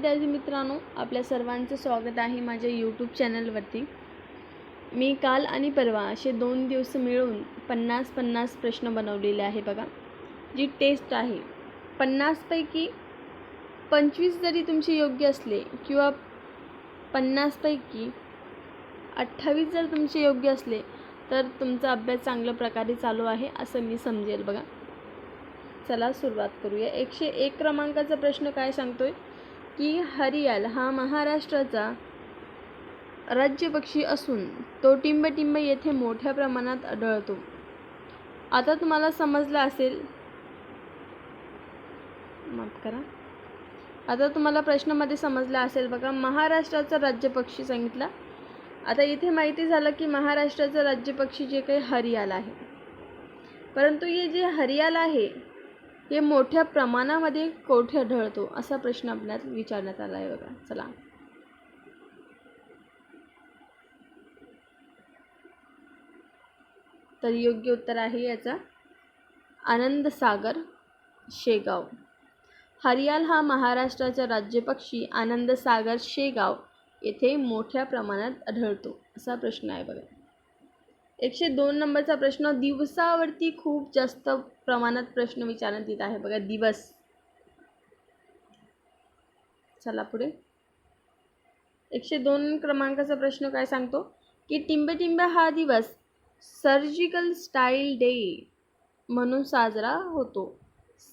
विद्यार्थी मित्रांनो आपल्या सर्वांचं स्वागत आहे माझ्या यूट्यूब चॅनलवरती मी काल आणि परवा असे दोन दिवस मिळून पन्नास पन्नास प्रश्न बनवलेले आहे बघा जी टेस्ट आहे. पन्नासपैकी पंचवीस जरी तुमचे योग्य असले किंवा पन्नासपैकी अठ्ठावीस जर तुमचे योग्य असले तर तुमचा अभ्यास चांगल्या प्रकारे चालू आहे असं मी समजेल बघा. चला सुरुवात करूया. एकशे एक क्रमांकाचा प्रश्न काय सांगतोय? की हरियाल हा महाराष्ट्राचा राज्यपक्षी असून तो टिंबटिंब येथे मोठ्या प्रमाणात आढळतो. आता तुम्हाला समजलं असेल. माफ करा. आता तुम्हाला प्रश्नामध्ये समजलं असेल बघा महाराष्ट्राचा राज्यपक्षी सांगितला. आता इथे माहिती झालं की महाराष्ट्राचं राज्यपक्षी जे काही हरियाल आहे. परंतु हे जे हरियाल आहे हे मोठ्या प्रमाणामध्ये कोठे आढळतो असा प्रश्न आपल्यात विचारण्यात आला आहे बघा. चला. तर योग्य उत्तर आहे याचा. आनंद सागर शेगाव. हरियाल हा महाराष्ट्राचा राज्यपक्षी आनंद सागर शेगाव येथे मोठ्या प्रमाणात आढळतो असा प्रश्न आहे बघा. एकशे दोन नंबरचा प्रश्न दिवसावरती खूप जास्त प्रमाणात प्रश्न विचारण्यात येत आहे. बघा दिवस. चला पुढे. एकशे दोन क्रमांकाचा प्रश्न काय सांगतो? की टिंबे टिंबे हा दिवस सर्जिकल स्टाईल डे म्हणून साजरा होतो.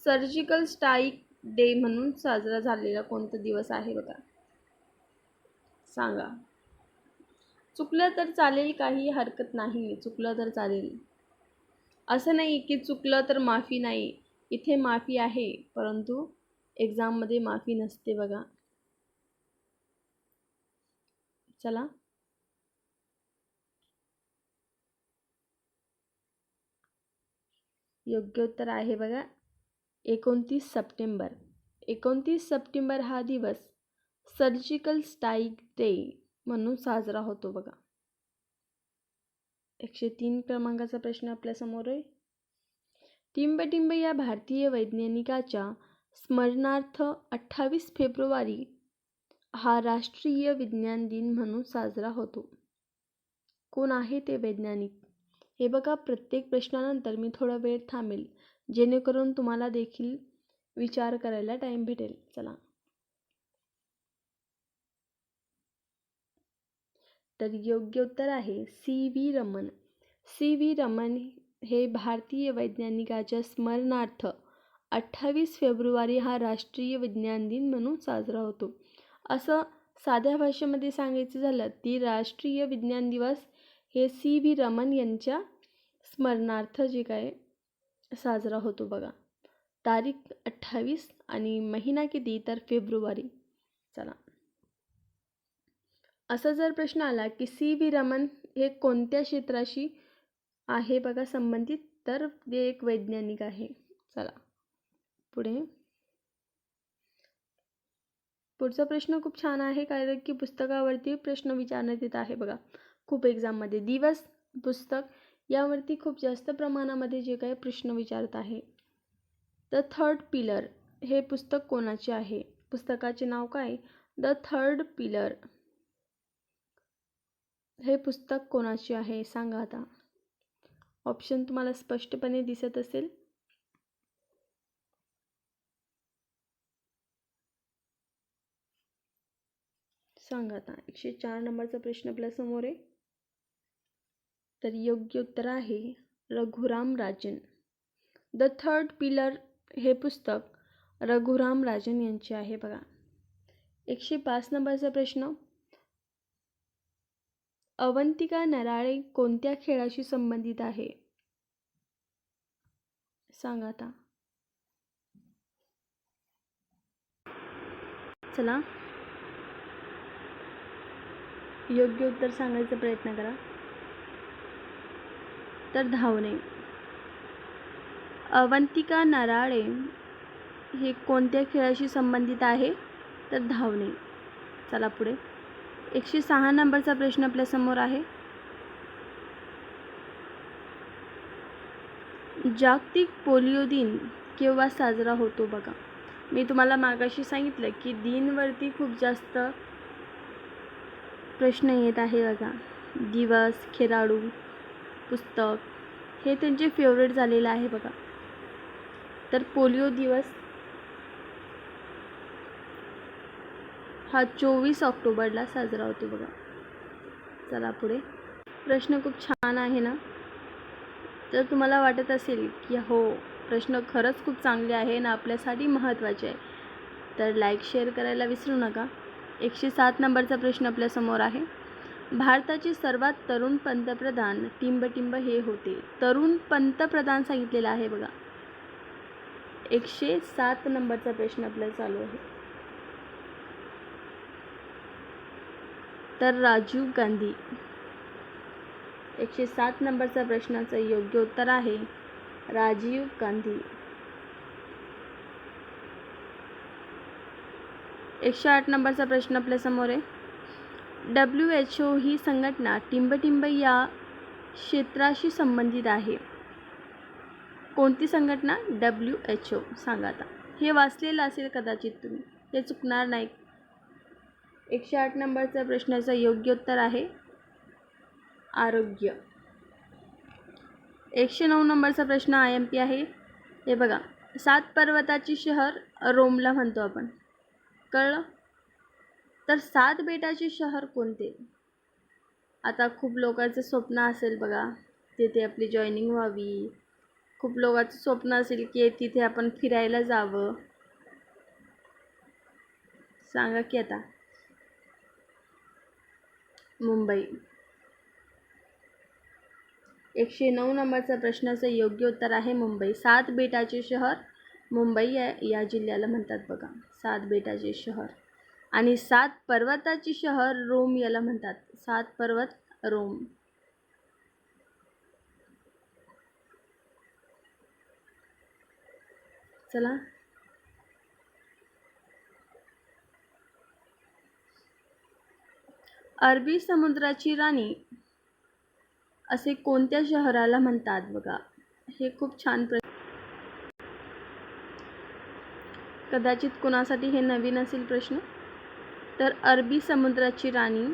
सर्जिकल स्टाईल डे म्हणून साजरा झालेला कोणता दिवस आहे बघा? सांगा. चुकलं तर चालेल काही हरकत नाही. चुकलं तर चालेल. असं नाही की चुकलं तर माफी नाही. इथे माफी आहे परंतु एक्झाममध्ये माफी नसते बघा. चला. योग्य उत्तर आहे बघा. एकोणतीस सप्टेंबर. एकोणतीस सप्टेंबर हा दिवस सर्जिकल स्ट्राईक डे म्हणून साजरा होतो बघा. एकशे तीन क्रमांकाचा प्रश्न आपल्यासमोर आहे. टिंबटिंब या भारतीय वैज्ञानिकाच्या स्मरणार्थ अठ्ठावीस फेब्रुवारी हा राष्ट्रीय विज्ञान दिन म्हणून साजरा होतो. कोण आहे ते वैज्ञानिक? हे बघा प्रत्येक प्रश्नानंतर मी थोडा वेळ थांबेल जेणेकरून तुम्हाला देखील विचार करायला टाईम भेटेल. चला. तर योग्य उत्तर आहे C V Raman. C V Raman हे भारतीय वैज्ञानिकाच्या स्मरणार्थ अठ्ठावीस फेब्रुवारी हा राष्ट्रीय विज्ञान दिन म्हणून साजरा होतो. असं साध्या भाषेमध्ये सांगायचं झालं ती राष्ट्रीय विज्ञान दिवस हे सी व्ही रमन यांच्या स्मरणार्थ जे काय साजरा होतो बघा. तारीख अठ्ठावीस आणि महिना किती तर फेब्रुवारी. चला. असा जर प्रश्न आला की सी व्ही रमन हे कोणत्या क्षेत्राशी आहे बघा संबंधित तर ते एक वैज्ञानिक आहे. चला पुढे. पुढचा प्रश्न खूप छान आहे कारण की पुस्तकावरती प्रश्न विचारण्यात येत आहे बघा. खूप एक्झाममध्ये दिवस पुस्तक यावरती खूप जास्त प्रमाणामध्ये जे काही प्रश्न विचारत आहे. द थर्ड पिलर हे पुस्तक कोणाचे आहे? पुस्तकाचे नाव काय? द थर्ड पिलर हे पुस्तक कोणाचे आहे? सांगा आता. ऑप्शन तुम्हाला स्पष्टपणे दिसत असेल. सांगा आता. एकशे चार नंबरचा प्रश्न आपल्यासमोर आहे. तर योग्य उत्तर आहे Raghuram Rajan. The third pillar हे पुस्तक रघुराम राजन यांचे आहे बघा. एकशे पाच नंबरचा प्रश्न. अवंतिका नराळे कोणत्या खेळाशी संबंधित आहे? सांगा आता. चला. योग्य उत्तर सांगायचा प्रयत्न करा. तर धावणे. अवंतिका नराळे हे कोणत्या खेळाशी संबंधित आहे? तर धावणे. चला पुढे. एकशे सहा नंबरचा प्रश्न आपल्यासमोर आहे. जागतिक पोलिओ दिन केव्हा साजरा होतो बघा. मी तुम्हाला मागाशी सांगितलं की दिनवरती खूप जास्त प्रश्न येत आहे बघा. दिवस खेळाडू पुस्तक हे त्यांचे फेवरेट झालेलं आहे बघा. तर पोलिओ दिवस हा चोवीस ऑक्टोबरला साजरा होतो बघा. चला पुढे. प्रश्न खूप छान आहे ना? तर तुम्हाला वाटत असेल की हो प्रश्न खरंच खूप चांगले आहे ना आपल्यासाठी महत्त्वाचे आहे तर लाईक शेअर करायला विसरू नका. एकशे सात नंबरचा प्रश्न आपल्यासमोर आहे. भारताचे सर्वात तरुण पंतप्रधान टिंबटिंब हे होते. तरुण पंतप्रधान सांगितलेलं आहे बघा. एकशे सात नंबरचा प्रश्न आपल्याला चालू आहे. तर राजीव गांधी. एकशे सात नंबरचा प्रश्नाचं योग्य उत्तर आहे राजीव गांधी. एकशे आठ नंबरचा प्रश्न आपल्यासमोर आहे. डब्ल्यू एच ओ ही संघटना टिंबटिंब या क्षेत्राशी संबंधित आहे. कोणती संघटना? W H O. सांगा आता. हे वाचलेलं असेल कदाचित तुम्ही. हे चुकणार नाही. एकशे आठ नंबरचा प्रश्नाचं योग्य उत्तर आहे आरोग्य. एकशे नऊ नंबरचा प्रश्न आय एम पी आहे. हे बघा सात पर्वताची शहर रोमला म्हणतो आपण. कळलं? तर सात बेटाचे शहर कोणते? आता खूप लोकांचं स्वप्न असेल बघा तिथे आपली जॉईनिंग व्हावी. खूप लोकांचं स्वप्न असेल की तिथे आपण फिरायला जावं. सांगा की आता. मुंबई. एकशे नऊ नंबरचा प्रश्नाचं योग्य उत्तर आहे मुंबई. सात बेटाचे शहर मुंबई या या जिल्ह्याला म्हणतात बघा. सात बेटाचे शहर. आणि सात पर्वताचे शहर रोम याला म्हणतात. सात पर्वत रोम. चला. अरबी समुद्राची राणी असे कोणत्या शहराला म्हणतात बघा? हे खूप छान प्र कदाचित कुणासाठी हे नवीन असेल प्रश्न? तर अरबी समुद्राची राणी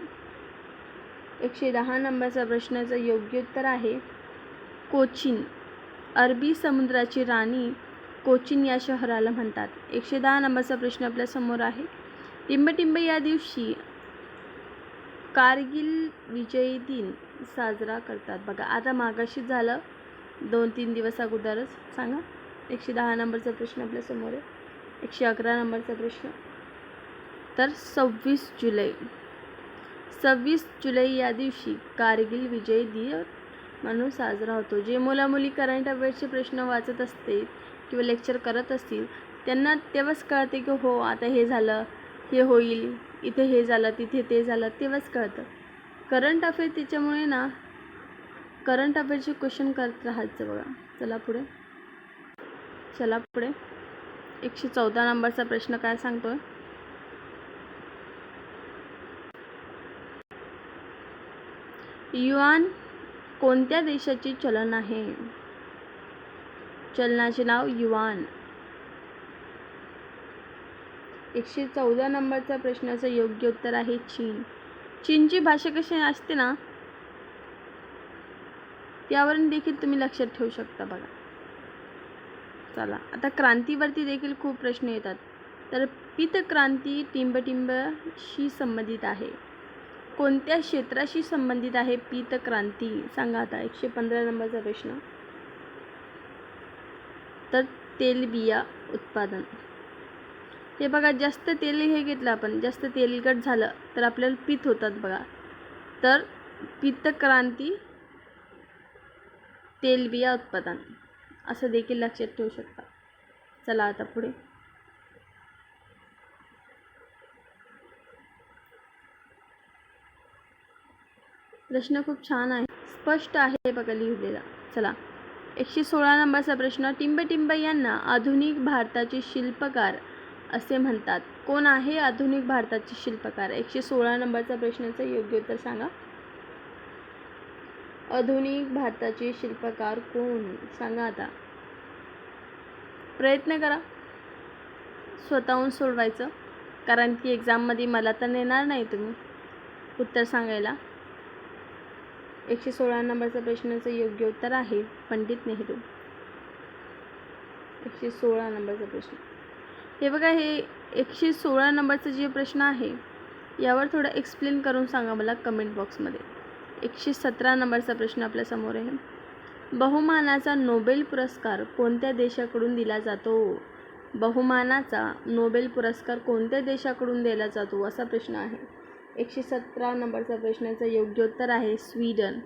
एकशे दहा नंबरचा प्रश्नाचं योग्य उत्तर आहे कोचीन. अरबी समुद्राची राणी कोचीन या शहराला म्हणतात. एकशे दहा नंबरचा प्रश्न आपल्यासमोर आहे. टिंबटिंब या दिवशी कारगिल विजयी दिन साजरा करतात. बघा आता मागाशी झालं दोन तीन दिवस अगोदरच. सांगा एकशे दहा नंबरचा प्रश्न आपल्यासमोर आहे. एकशे अकरा नंबरचा प्रश्न. तर सव्वीस जुलै. सव्वीस जुलै या दिवशी कारगिल विजय दिन म्हणून साजरा होतो. जे मुला मुली करंट अफेअर्सचे प्रश्न वाचत असते किंवा लेक्चर करत असतील त्यांना तेव्हाच कळते की हो आता हे झालं हे होईल. इथे हे झालं तिथे ते झालं तेव्हाच कळतं. करंट अफेअर त्याच्यामुळे ना करंट अफेअरचे क्वेश्चन करत राहायचं बघा. चला पुढे. चला पुढे. एकशे चौदा नंबरचा प्रश्न काय सांगतोय? युआन कोणत्या देशाचे चलन आहे? चलनाचे नाव युआन. एकशे चौदा नंबरचा प्रश्नाचं योग्य उत्तर आहे चीन. चीनची भाषा कशी असते ना त्यावरून देखील तुम्ही लक्षात ठेवू शकता बघा. चला आता क्रांतीवरती देखील खूप प्रश्न येतात. तर पीतक्रांती टिंबटिंबशी संबंधित आहे. कोणत्या क्षेत्राशी संबंधित आहे पीतक्रांती सांगा आता एकशे पंधरा नंबरचा प्रश्न. तर तेलबिया उत्पादन. हे बघा जास्त तेल हे घेतलं आपण जास्त तेलकट झालं तर आपल्याला पित होतात बघा. तर पित्तक्रांती तेलबिया उत्पादन असं देखील लक्षात ठेवू शकता. चला आता पुढे. प्रश्न खूप छान आहे. स्पष्ट आहे बघा लिहिलेला. चला. एकशे सोळा नंबरचा प्रश्न टिंबटिंब यांना आधुनिक भारताचे शिल्पकार असे म्हणतात. कोण आहे आधुनिक भारताचे शिल्पकार? एकशे सोळा नंबरचा प्रश्नाचं योग्य उत्तर सांगा. आधुनिक भारताचे शिल्पकार कोण? सांगा आता. प्रयत्न करा. स्वतःहून सोडवायचं. कारण की एक्झाममध्ये मला तर नेणार नाही तुम्ही. उत्तर सांगायला. एकशे सोळा नंबरचा प्रश्नाचं योग्य उत्तर आहे. पंडित नेहरू. एकशे सोळा नंबरचा प्रश्न. हे बघा हे एकशे सोळा नंबरचं जे प्रश्न आहे यावर थोडं एक्सप्लेन करून सांगा मला कमेंट बॉक्समध्ये एकशे सतरा नंबरचा प्रश्न आपल्यासमोर आहे. बहुमानाचा नोबेल पुरस्कार कोणत्या देशाकडून दिला जातो? बहुमानाचा नोबेल पुरस्कार कोणत्या देशाकडून दिला जातो असा प्रश्न आहे. एकशे सतरा नंबरचा प्रश्नाचं योग्य उत्तर आहे स्वीडन.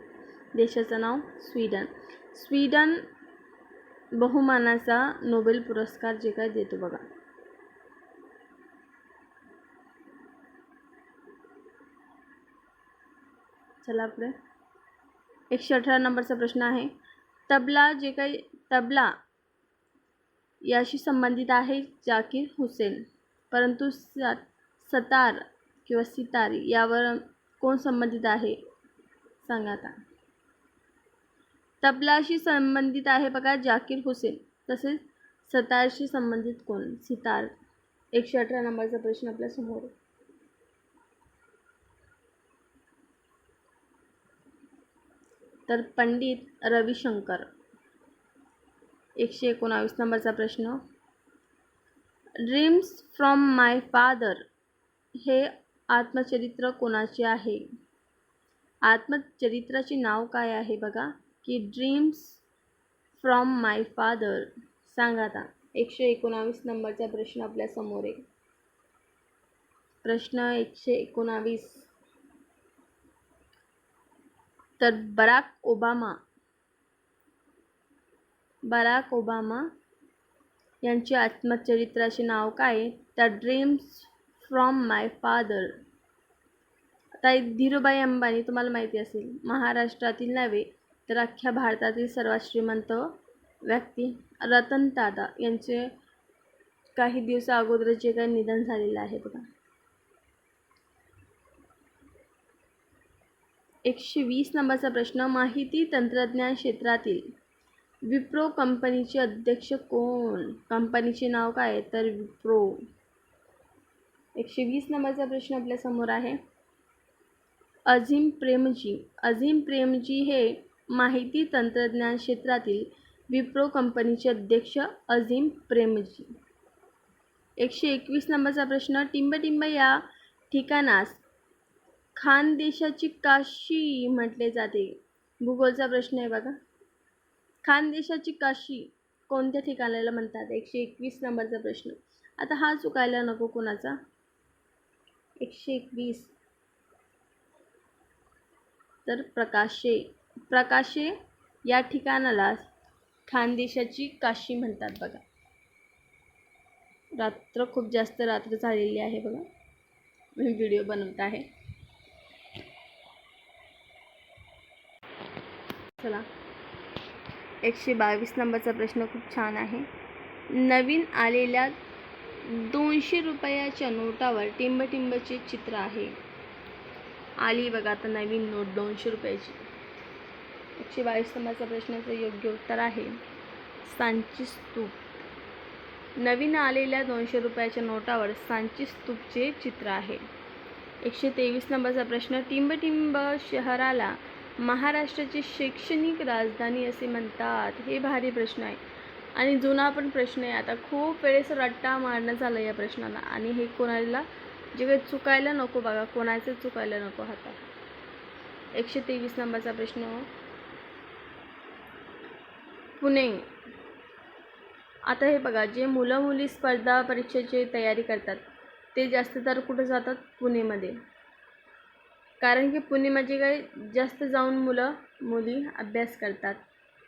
देशाचं नाव स्वीडन. स्वीडन बहुमानाचा नोबेल पुरस्कार जे काय देतो बघा. चला पुढे एकशे अठरा नंबरचा प्रश्न आहे. तबला जे काही तबला याशी संबंधित आहे जाकीर हुसेन. परंतु स सतार किंवा सितार यावर कोण संबंधित आहे? सांगा आता. तबलाशी संबंधित आहे बघा जाकीर हुसेन. तसेच सतारशी संबंधित कोण? सितार. एकशे अठरा नंबरचा प्रश्न आपल्यासमोर तर पंडित रविशंकर. एकशे एकोणावीस नंबरचा प्रश्न. ड्रीम्स फ्रॉम माय फादर हे आत्मचरित्र कोणाचे आहे? आत्मचरित्राचे नाव काय आहे बघा. की ड्रीम्स फ्रॉम माय फादर सांगा आता. एकशे एकोणावीस नंबरचा प्रश्न आपल्यासमोर आहे. प्रश्न एकशे एकोणावीस. तर बराक ओबामा बराक ओबामा यांचे आत्मचरित्राचे नाव काय आहे? तर ड्रीम्स फ्रॉम माय फादर आता धीरूभाई अंबानी तुम्हाला माहिती असेल महाराष्ट्रातील नव्हे तर अख्ख्या भारतातील सर्वात श्रीमंत व्यक्ती रतन टाटा यांचे काही दिवसा अगोदर जे काही निधन झालेलं आहे बघा एकशे वीस नंबरचा प्रश्न माहिती तंत्रज्ञान क्षेत्रातील विप्रो कंपनीचे अध्यक्ष कोण? कंपनीचे नाव काय आहे? तर विप्रो. एकशे वीस नंबरचा प्रश्न आपल्यासमोर आहे. अझीम प्रेमजी. अझीम प्रेमजी हे माहिती तंत्रज्ञान क्षेत्रातील विप्रो कंपनीचे अध्यक्ष अझीम प्रेमजी. एकशे एकवीस नंबरचा प्रश्न टिंबटिंब या ठिकाणास खानदेशाची काशी म्हटले जाते. भूगोलचा प्रश्न आहे बघा. खानदेशाची काशी कोणत्या ठिकाणाला म्हणतात? एकशे एकवीस नंबरचा प्रश्न. आता हा चुकायला नको कोणाचा. एकशे एकवीस. तर प्रकाशे प्रकाशे या ठिकाणाला खानदेशाची काशी म्हणतात बघा. रात्र खूप जास्त रात्र झालेली आहे बघा. मी व्हिडिओ बनवत आहे. चला. एकशे बावीस नंबरचा प्रश्न खूप छान आहे. नवीन आलेल्या दोनशे रुपयाच्या नोटावर टिंबटिंबचे चित्र आहे. आली बघा आता नवीन नोट दोनशे रुपयाची. एकशे बावीस नंबरचा प्रश्नाचं योग्य उत्तर आहे. सांची स्तूप. नवीन आलेल्या दोनशे रुपयाच्या नोटावर सांची स्तूपचे चित्र आहे. एकशे तेवीस नंबरचा प्रश्न टिंबटिंब शहराला महाराष्ट्राची शैक्षणिक राजधानी असे म्हणतात. हे भारी प्रश्न आहे. आणि जुना पण प्रश्न आहे. आता खूप वेळेस रट्टा मारणं झालं या प्रश्नाला. आणि हे कोणाला? जे काही चुकायला नको बघा. कोणाचं चुकायला नको हातात. एकशे तेवीस नंबरचा प्रश्न. पुणे. आता हे बघा. जे मुलं मुली स्पर्धा परीक्षेची तयारी करतात ते जास्त तर कुठं जातात? पुणेमध्ये. कारण की पुणे काही जास्त जाऊन मुलं मुली अभ्यास करतात.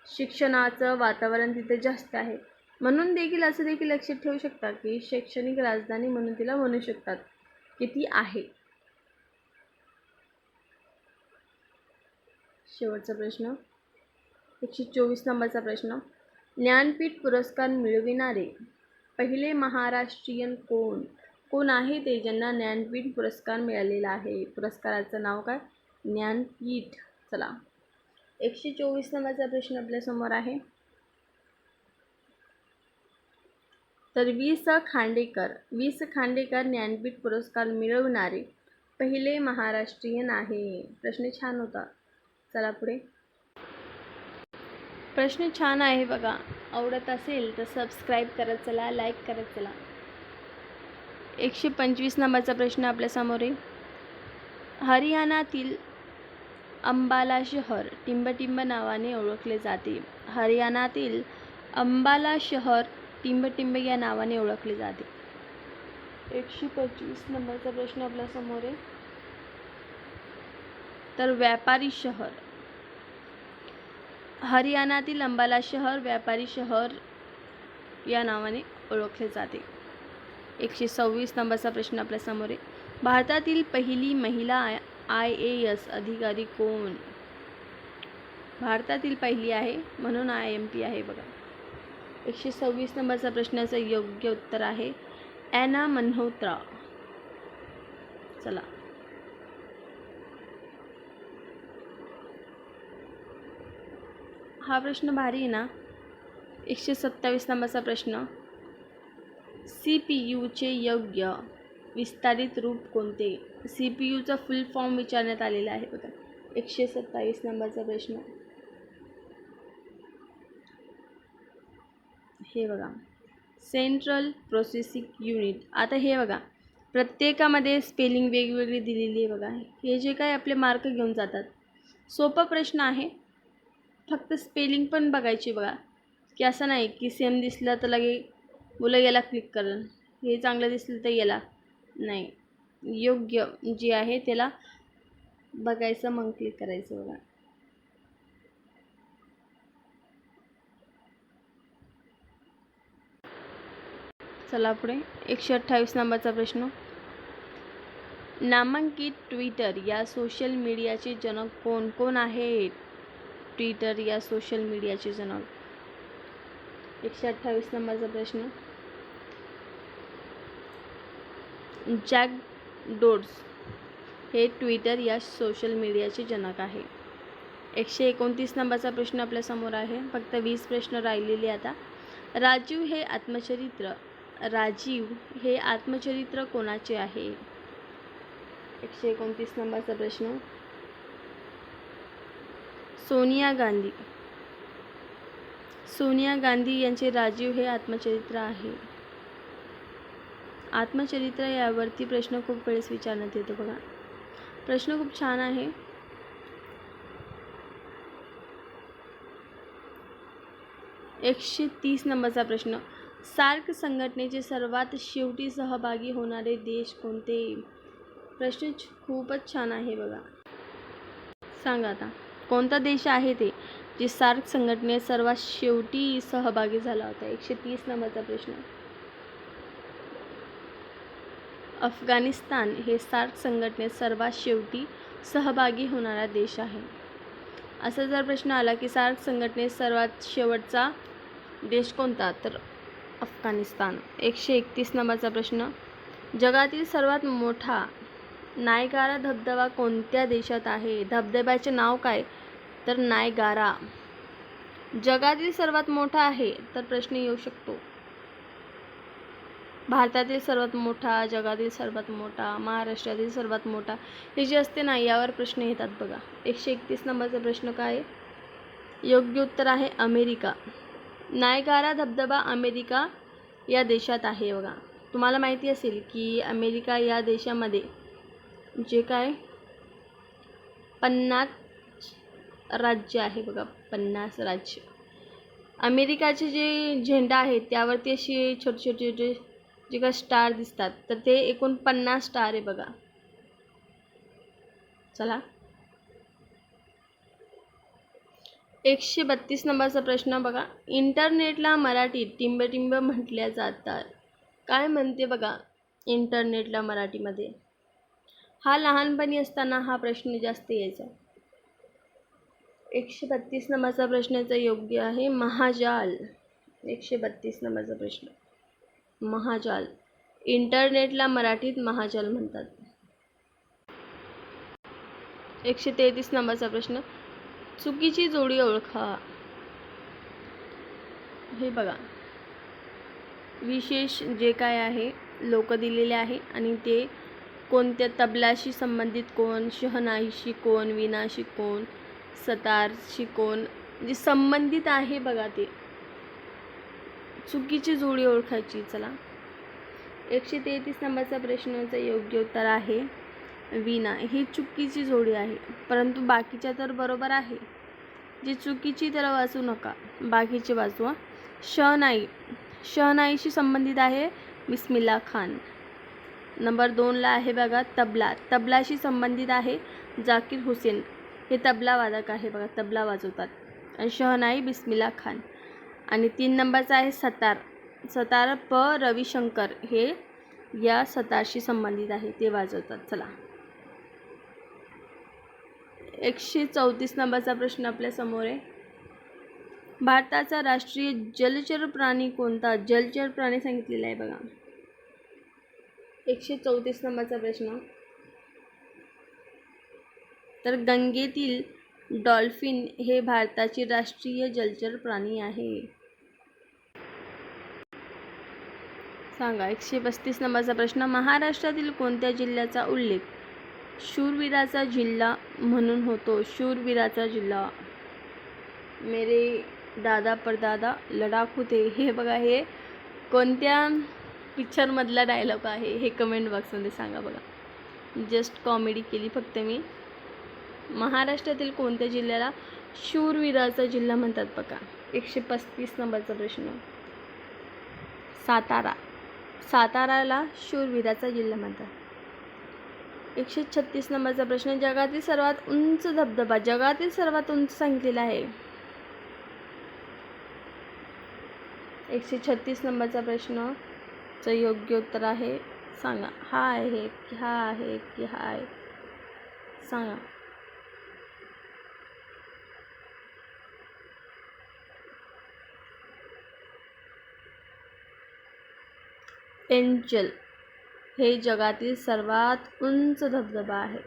शिक्षणाचं वातावरण तिथे जास्त आहे. म्हणून देखील असं देखील लक्षात ठेवू शकता की शैक्षणिक राजधानी म्हणून तिला म्हणू शकतात की ती आहे. शेवटचा प्रश्न. एकशे चोवीस नंबरचा प्रश्न. ज्ञानपीठ पुरस्कार मिळविणारे पहिले महाराष्ट्रीयन कोण? कोण आहे ते ज्यांना ज्ञानपीठ पुरस्कार मिळालेला आहे? पुरस्काराचं नाव काय? ज्ञानपीठ. चला. एकशे चोवीस नंबरचा प्रश्न आपल्यासमोर आहे. तर वि स खांडेकर वि स खांडेकर ज्ञानपीठ पुरस्कार मिळवणारे पहिले महाराष्ट्रीयन आहे. प्रश्न छान होता. चला पुढे. प्रश्न छान आहे बघा. आवडत असेल तर सबस्क्राईब करत चला लाईक करत चला. एकशे पंचवीस नंबरचा प्रश्न आपल्यासमोर आहे. हरियाणातील अंबाला शहर टिंबटिंब नावाने ओळखले जाते. हरियाणातील अंबाला शहर टिंबटिंब या नावाने ओळखले जाते. एकशे पंचवीस नंबरचा प्रश्न आपल्यासमोर आहे. तर व्यापारी शहर. हरियाणातील अंबाला शहर व्यापारी शहर या नावाने ओळखले जाते. एकशे सव्वीस नंबरचा प्रश्न आपल्यासमोर आहे. भारतातील पहिली महिला आय आय ए एस अधिकारी कोण? भारतातील पहिली आहे म्हणून आय एम पी आहे बघा. एकशे सव्वीस नंबरचा प्रश्नाचं योग्य उत्तर आहे ॲना मल्होत्रा चला. हा प्रश्न भारी आहे ना? एकशे सत्तावीस नंबरचा प्रश्न. सी पी यूचे योग्य विस्तारित रूप कोणते? सी पी यूचा फुल फॉर्म विचारण्यात आलेला आहे बघा. एकशे सत्तावीस नंबरचा प्रश्न. हे बघा. सेंट्रल प्रोसेसिंग युनिट आता हे बघा. प्रत्येकामध्ये स्पेलिंग वेगवेगळी दिलेली आहे बघा. हे जे काय आपले मार्क घेऊन जातात. सोपा प्रश्न आहे. फक्त स्पेलिंग पण बघायची बघा. की असं नाही की सेम दिसलं तर लगे मुलं याला क्लिक करेल. हे चांगलं दिसलं तर याला. नाही. योग्य जे आहे त्याला बघायचं मग क्लिक करायचं बघा. चला पुढे. एकशे अठ्ठावीस नंबरचा प्रश्न. नामांकित ट्विटर या सोशल मीडियाचे जनक कोण कोण आहेत ट्विटर या सोशल मीडियाचे जनक. एकशे अठ्ठावीस नंबरचा प्रश्न. जॅक डोड्स हे ट्विटर या सोशल मीडियाचे जनक आहे. एकशे एकोणतीस नंबरचा प्रश्न आपल्यासमोर आहे. फक्त वीस प्रश्न राहिलेले आता. राजीव हे आत्मचरित्र राजीव हे आत्मचरित्र कोणाचे आहे? एकशे एकोणतीस नंबरचा प्रश्न. सोनिया गांधी. सोनिया गांधी यांचे राजीव हे आत्मचरित्र आहे. आत्मचरित्र यावरती प्रश्न खूप वेळेस विचारण्यात येतो बघा. प्रश्न खूप छान आहे. एकशे तीस नंबरचा प्रश्न. सार्क संघटनेचे सर्वात शेवटी सहभागी होणारे देश कोणते? प्रश्न खूपच छान आहे बघा. सांगा आता. कोणता देश आहे ते? जे सार्क संघटनेत सर्वात शेवटी सहभागी झाला होता? एकशे तीस नंबरचा प्रश्न. अफगाणिस्तान हे सार्क संघटनेत सर्वात शेवटी सहभागी होणारा देश आहे. असा जर प्रश्न आला की सार्क संघटनेत सर्वात शेवटचा देश कोणता? तर अफगाणिस्तान. एकशे एकतीस नंबरचा प्रश्न. जगातील सर्वात मोठा नायगारा धबधबा कोणत्या देशात आहे? धबधब्याचे नाव काय? तर नायगारा. जगातील सर्वात मोठा आहे तर प्रश्न येऊ शकतो. भारतातील सर्वात मोठा जगातील सर्वात मोठा महाराष्ट्रातील सर्वात मोठा हे जे असते ना यावर प्रश्न येतात बघा. एकशे एकतीस नंबरचा प्रश्न काय? आहे योग्य उत्तर आहे अमेरिका. नायगारा धबधबा अमेरिका या देशात आहे बघा. तुम्हाला माहिती असेल की अमेरिका या देशामध्ये जे काय? पन्नास राज्य आहे बघा पन्नास राज्य. अमेरिकाचे जे झेंडा आहे त्यावरती असे छोटे छोटे छोटे जे काय स्टार दिसतात तर ते एकूण पन्नास स्टार आहे बघा. चला. एकशे बत्तीस नंबरचा प्रश्न बघा. इंटरनेटला मराठीत टिंबटिंब म्हटल्या जातात काय म्हणते बघा इंटरनेटला मराठीमध्ये? हा लहानपणी असताना हा प्रश्न जास्त यायचा. एकशे बत्तीस नंबरचा प्रश्नाचा योग्य आहे महाजाल. एकशे बत्तीस नंबरचा प्रश्न. महाजाल. इंटरनेटला मराठीत महाजाल म्हणतात. एकशे तेहतीस नंबरचा प्रश्न. चुकीची जोडी ओळखा. हे बघा. विशेष जे काय आहे लोक दिलेले आहे आणि ते कोणत्या तबलाशी संबंधित कोण शहनाईशी कोण विनाशी कोण सतारशी कोण जे संबंधित आहे बघा ते. चुकीची जोडी ओळखायची चला. एकशे तेहतीस नंबरचा प्रश्नाचं योग्य उत्तर आहे विना ही चुकीची जोडी आहे परंतु बाकीच्या तर बरोबर आहे. जी चुकीची तर वाचू नका. बाकीची वाचवा शहनाई शहनाईशी संबंधित आहे बिस्मिल्ला खान. नंबर दोनला आहे बघा तबला. तबलाशी संबंधित आहे जाकीर हुसेन. हे तबला वादक आहे बघा तबला वाजवतात. आणि शहनाई बिस्मिल्ला खान. आणि तीन नंबरचा आहे सतार. सतार प रविशंकर. हे या सतारशी संबंधित आहे. ते वाजवतात. चला. एकशे चौतीस नंबरचा प्रश्न आपल्यासमोर आहे. भारताचा राष्ट्रीय जलचर प्राणी कोणता? जलचर प्राणी सांगितलेला आहे बघा. एकशे चौतीस नंबरचा प्रश्न. तर गंगेतील डॉल्फिन हे भारताचे राष्ट्रीय जलचर प्राणी आहे. सांगा एकशे पस्तीस नंबरचा प्रश्न महाराष्ट्रातील कोणत्या जिल्ह्याचा उल्लेख? शूरवीराचा जिल्हा म्हणून होतो. शूरवीराचा जिल्हा. मेरे दादा परदादा लडाख होते. हे बघा हे कोणत्या पिक्चरमधला डायलॉग आहे? हे कमेंट बॉक्समध्ये सांगा बघा. जस्ट कॉमेडी केली फक्त मी. महाराष्ट्रातील कोणत्या जिल्ह्याला शूरवीराचा जिल्हा म्हणतात बघा? एकशे पस्तीस नंबरचा प्रश्न. सातारा. साताराला शूरवीराचा जिल्हा म्हणतात. एकशे छत्तीस नंबरचा प्रश्न जगातील सर्वात उंच धबधबा जगातील सर्वात उंच सांगितलेला आहे. एकशे छत्तीस नंबरचा प्रश्नचं योग्य उत्तर आहे सांगा. हा आहे की हा आहे की हा आहे सांगा. एंजल हे जगातील सर्वात उंच धबधबा आहे.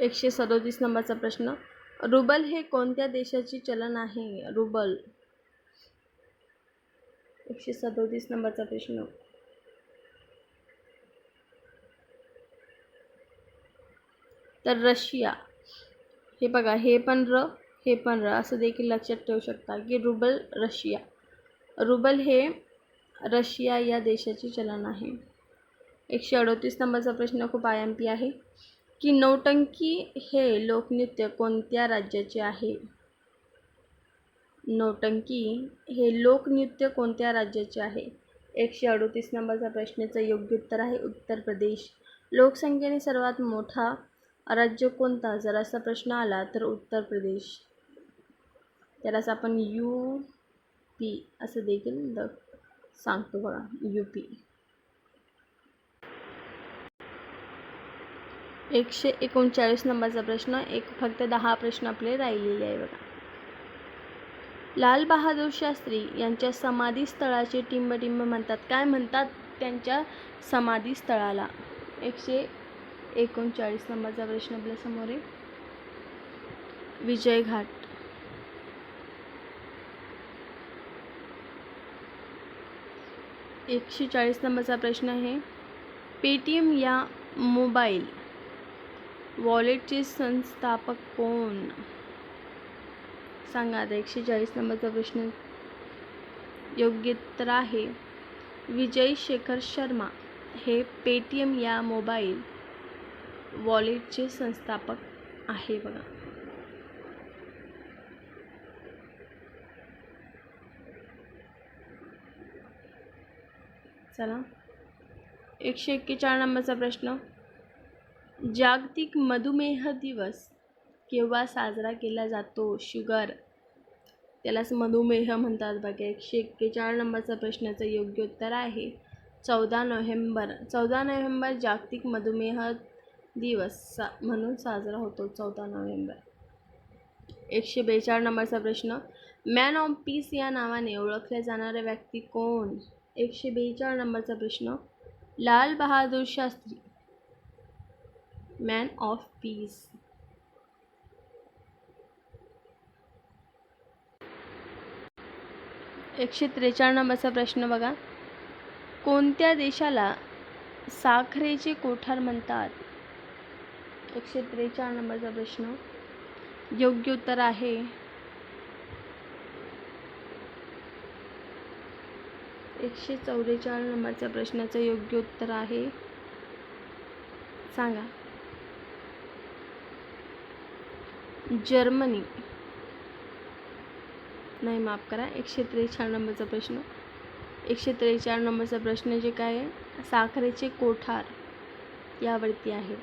एकशे सदोतीस नंबरचा प्रश्न. रुबल हे कोणत्या देशाचे चलन आहे? रुबल. एकशे सदोतीस नंबरचा प्रश्न. तर रशिया. हे बघा हे पण र हे पण र असं देखील लक्षात ठेवू शकता की रुबल रशिया. रुबल हे रशिया या देशाचे चलन आहे. एकशे अडोतीस नंबरचा प्रश्न खूप आय एम पी आहे. की नौटंकी हे लोकनृत्य कोणत्या राज्याचे आहे? नौटंकी हे लोकनृत्य कोणत्या राज्याचे आहे? एकशे अडोतीस नंबरचा प्रश्नाचं योग्य उत्तर आहे उत्तर प्रदेश. लोकसंख्येने सर्वात मोठा राज्य कोणता? जर असा प्रश्न आला तर उत्तर प्रदेश. त्यालाच आपण यू पी असं देखील द सांगतो बघा यू पी. एकशे एकोणचाळीस नंबरचा प्रश्न एक फक्त दहा प्रश्न आपले राहिलेले आहे बघा. लाल बहादूर शास्त्री यांच्या समाधीस्थळाचे टिंबटिंब म्हणतात. काय म्हणतात? त्यांच्या समाधीस्थळाला एकशे एकोणचाळीस नंबरचा प्रश्न आपल्यासमोर आहे. विजयघाट. एकशे चाळीस नंबरचा प्रश्न आहे. पेटीएम या मोबाईल वॉलेटचे संस्थापक कोण? सांगा आता एकशे चाळीस नंबरचा प्रश्न योग्य तर आहे. विजय शेखर शर्मा हे पेटीएम या मोबाईल वॉलेटचे संस्थापक आहे बघा. चला. एकशे एक्केचाळ नंबरचा प्रश्न. जागतिक मधुमेह दिवस केव्हा साजरा केला जातो? शुगर. त्यालाच मधुमेह म्हणतात बघा. एकशे एक्केचाळ नंबरचा प्रश्नाचं योग्य उत्तर आहे. चौदा नोव्हेंबर. चौदा नोव्हेंबर जागतिक मधुमेह दिवस सा म्हणून साजरा होतो. चौदा नोव्हेंबर. एकशे बेचाळ नंबरचा प्रश्न. मॅन ऑफ पीस या नावाने ओळखल्या जाणाऱ्या व्यक्ती कोण? एकशे बेचाळ नंबरचा प्रश्न. Lal Bahadur Shastri man of peace एकशे त्रेचाळ नंबरचा प्रश्न बघा. कोणत्या देशाला साखरेचे कोठार म्हणतात? एकशे त्रेचाळ नंबरचा प्रश्न. योग्य उत्तर आहे. एकशे चौवेचाळीस नंबरच्या प्रश्नाचं योग्य उत्तर आहे. सांगा. जर्मनी. नाही माफ करा एकशे त्रेचाळीस नंबरचा प्रश्न. एकशे त्रेचाळीस नंबरचा प्रश्न जे काय आहे साखरेचे कोठार यावरती आहे.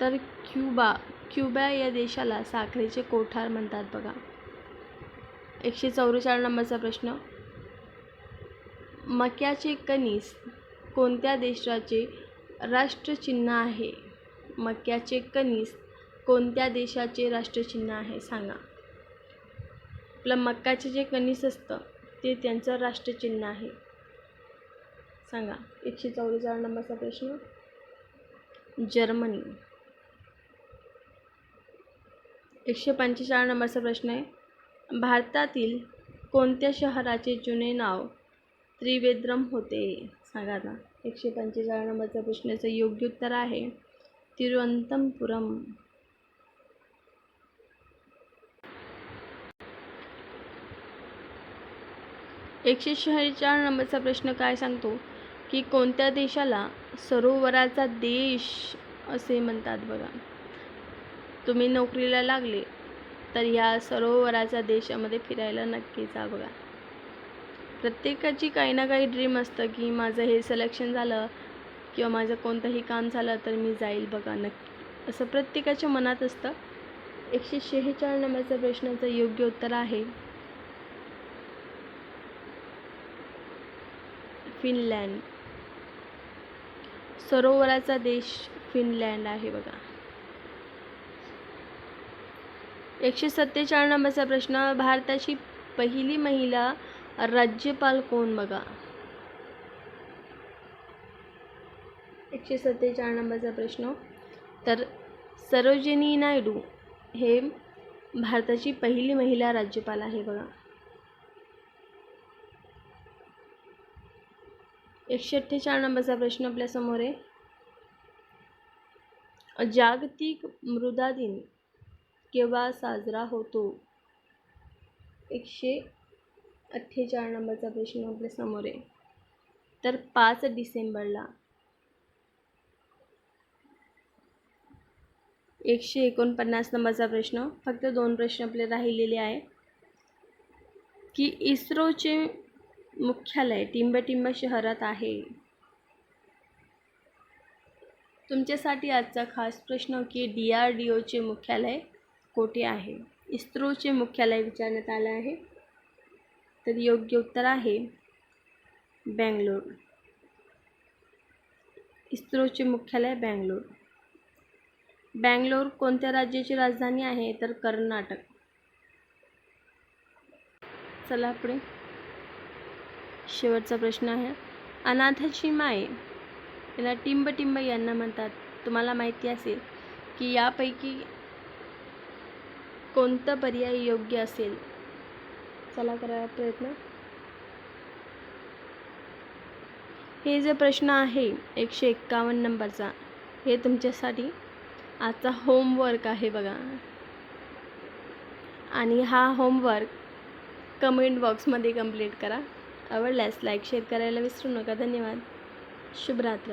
तर क्युबा. क्युबा या देशाला साखरेचे कोठार म्हणतात बघा. एकशे चौवेचाळीस नंबरचा प्रश्न. मक्याचे कणीस कोणत्या देशाचे राष्ट्रचिन्ह आहे? मक्याचे कणीस कोणत्या देशाचे राष्ट्रचिन्ह आहे? सांगा. आपलं मक्याचे जे कणीस असतं ते त्यांचं राष्ट्रचिन्ह आहे. सांगा. एकशे चौवेचाळीस नंबरचा प्रश्न. जर्मनी. एकशे पंचेचाळीस नंबरचा प्रश्न आहे. भारतातील कोणत्या शहराचे जुने नाव त्रिवेद्रम होते? सांगा ना एकशे पंचेचाळीस नंबरच्या प्रश्नाचं योग्य उत्तर आहे तिरुवनंतपुरम. एकशे शहाचाळ नंबरचा प्रश्न काय सांगतो की कोणत्या देशाला सरोवराचा देश असे म्हणतात बघा. तुम्ही नोकरीला लागले तर या सरोवराच्या देशामध्ये फिरायला नक्की जा बघा. प्रत्येकाची काही ना काही ड्रीम असतं की माझं हे सिलेक्शन झालं किंवा माझं कोणतंही काम झालं तर मी जाईल बघा नक्की. असं प्रत्येकाच्या मनात असतं. एकशे शेहेचाळीस नंबरच्या प्रश्नाचं योग्य उत्तर आहे. फिनलँड. सरोवराचा देश फिनलँड आहे बघा. एकशे सत्तेचाळीस नंबरचा प्रश्न भारताची पहिली महिला राज्यपाल कोण बघा? एकशे सत्तेचाळीस नंबरचा प्रश्न. तर सरोजिनी नायडू हे भारताची पहिली महिला राज्यपाल आहे बघा. एकशे अठ्ठेचाळीस नंबरचा प्रश्न आपल्यासमोर आहे. जागतिक मृदा दिन. केव्हा साजरा होतो? एकशे अठ्ठेचाळीस नंबरचा प्रश्न आपल्यासमोर आहे. तर पाच डिसेंबरला. एकशे एकोणपन्नास नंबरचा प्रश्न. फक्त दोन प्रश्न आपले राहिलेले आहे. की इस्रोचे मुख्यालय टिंबटिंब शहरात आहे. तुमच्यासाठी आजचा खास प्रश्न की डी आर डी ओचे मुख्यालय कोठे आहे. इस्रोचे मुख्यालय विचारण्यात आलं आहे. तर योग्य उत्तर आहे बँगलोर. इस्रोचे मुख्यालय बँगलोर. बँगलोर कोणत्या राज्याची राजधानी आहे? तर कर्नाटक. चला पुढे. शेवटचा प्रश्न आहे. अनाथाची माय. याला टिंबटिंब यांना म्हणतात. तुम्हाला माहिती असेल की यापैकी कोणता पर्याय योग्य असेल? चला करायला प्रयत्न. हे जे प्रश्न आहे एकशे एक्कावन्न नंबरचा हे तुमच्यासाठी आजचा होमवर्क आहे बघा. आणि हा होमवर्क कमेंट बॉक्समध्ये कंप्लीट करा. आवडल्यास लाईक शेअर करायला विसरू नका. धन्यवाद. शुभरात्र.